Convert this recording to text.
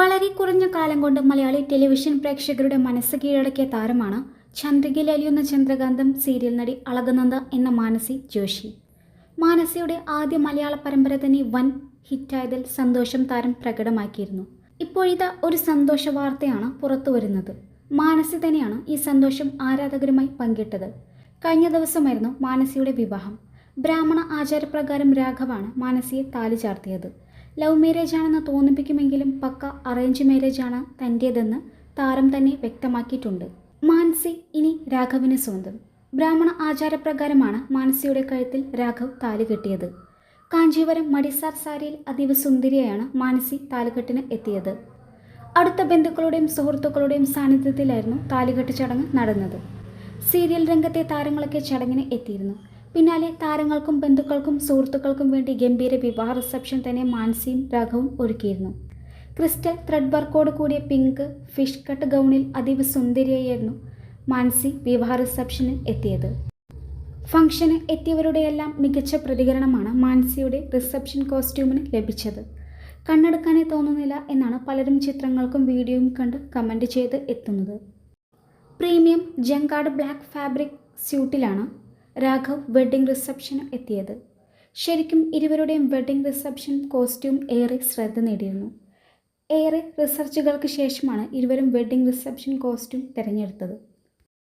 വളരെ കുറഞ്ഞ കാലം കൊണ്ട് മലയാളി ടെലിവിഷൻ പ്രേക്ഷകരുടെ മനസ്സ് കീഴടക്കിയ താരമാണ് ചന്ദ്രികയിൽ അലിയുന്ന ചന്ദ്രകാന്തം സീരിയൽ നടി അളകനന്ദ എന്ന മാനസി ജോഷി. മാനസിയുടെ ആദ്യ മലയാള പരമ്പര തന്നെ വൻ ഹിറ്റായതിൽ സന്തോഷം താരം പ്രകടമാക്കിയിരുന്നു. ഇപ്പോഴിതാ ഒരു സന്തോഷ വാർത്തയാണ് പുറത്തു വരുന്നത്. മാനസി തന്നെയാണ് ഈ സന്തോഷം ആരാധകരുമായി പങ്കിട്ടത്. കഴിഞ്ഞ ദിവസമായിരുന്നു മാനസിയുടെ വിവാഹം. ബ്രാഹ്മണ ആചാരപ്രകാരം രാഘവാണ് മാനസിയെ താലി ചാർത്തിയത്. ലവ് മാരേജ് ആണെന്ന് തോന്നിപ്പിക്കുമെങ്കിലും പക്ക അറേഞ്ച് മാരേജ് ആണ് തന്റെതെന്ന് താരം തന്നെ വ്യക്തമാക്കിയിട്ടുണ്ട്. മാനസി ഇനി രാഘവിന് സ്വന്തം. ബ്രാഹ്മണ ആചാരപ്രകാരമാണ് മാനസിയുടെ കഴുത്തിൽ രാഘവ് താലി കെട്ടിയത്. കാഞ്ചീപുരം മടിസാർ സാരിയിൽ അതീവ സുന്ദരിയായാണ് മാനസി താലികെട്ടിന് എത്തിയത്. അടുത്ത ബന്ധുക്കളുടെയും സുഹൃത്തുക്കളുടെയും സാന്നിധ്യത്തിലായിരുന്നു താലികെട്ട് ചടങ്ങ് നടന്നത്. സീരിയൽ രംഗത്തെ താരങ്ങളൊക്കെ ചടങ്ങിന് എത്തിയിരുന്നു. പിന്നാലെ താരങ്ങൾക്കും ബന്ധുക്കൾക്കും സുഹൃത്തുക്കൾക്കും വേണ്ടി ഗംഭീര വിവാഹ റിസപ്ഷൻ തന്നെ മാൻസിയും രാഘവും ഒരുക്കിയിരുന്നു. ക്രിസ്റ്റൽ ത്രെഡ് വർക്കോട് കൂടിയ പിങ്ക് ഫിഷ് കട്ട് ഗൗണിൽ അതീവ സുന്ദരിയായിരുന്നു മാൻസി വിവാഹ റിസപ്ഷനിൽ എത്തിയത്. ഫംഗ്ഷന് എത്തിയവരുടെയെല്ലാം മികച്ച പ്രതികരണമാണ് മാൻസിയുടെ റിസപ്ഷൻ കോസ്റ്റ്യൂമിന് ലഭിച്ചത്. കണ്ണെടുക്കാനേ തോന്നുന്നില്ല എന്നാണ് പലരും ചിത്രങ്ങൾക്കും വീഡിയോയും കണ്ട് കമന്റ് ചെയ്ത് എത്തുന്നത്. പ്രീമിയം ജങ്കാർഡ് ബ്ലാക്ക് ഫാബ്രിക് സ്യൂട്ടിലാണ് രാഘവ് വെഡ്ഡിംഗ് റിസപ്ഷന് എത്തിയത്. ശരിക്കും ഇരുവരുടെയും വെഡ്ഡിംഗ് റിസപ്ഷൻ കോസ്റ്റ്യൂം ഏറെ ശ്രദ്ധ നേടിയിരുന്നു. ഏറെ റിസർച്ചുകൾക്ക് ശേഷമാണ് ഇരുവരും വെഡ്ഡിംഗ് റിസപ്ഷൻ കോസ്റ്റ്യൂം തിരഞ്ഞെടുത്തത്.